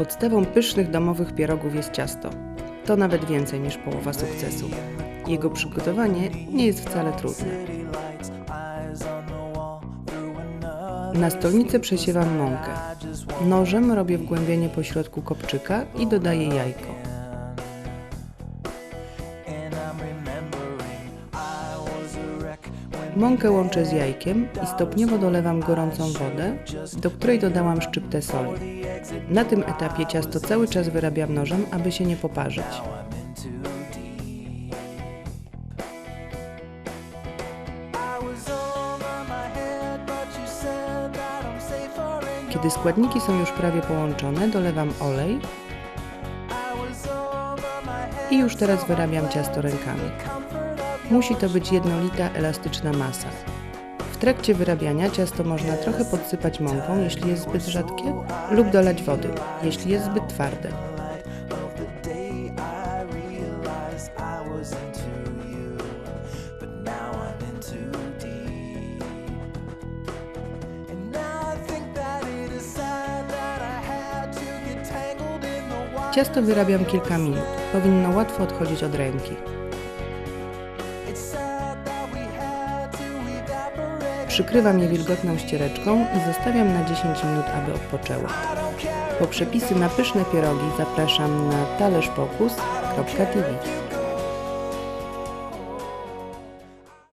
Podstawą pysznych domowych pierogów jest ciasto. To nawet więcej niż połowa sukcesu. Jego przygotowanie nie jest wcale trudne. Na stolnicę przesiewam mąkę. Nożem robię wgłębienie po środku kopczyka i dodaję jajko. Mąkę łączę z jajkiem i stopniowo dolewam gorącą wodę, do której dodałam szczyptę soli. Na tym etapie ciasto cały czas wyrabiam nożem, aby się nie poparzyć. Kiedy składniki są już prawie połączone, dolewam olej i już teraz wyrabiam ciasto rękami. Musi to być jednolita, elastyczna masa. W trakcie wyrabiania ciasto można trochę podsypać mąką, jeśli jest zbyt rzadkie, lub dolać wody, jeśli jest zbyt twarde. Ciasto wyrabiam kilka minut. Powinno łatwo odchodzić od ręki. Przykrywam je wilgotną ściereczką i zostawiam na 10 minut, aby odpoczęło. Po przepisy na pyszne pierogi zapraszam na talerzopokus.tv.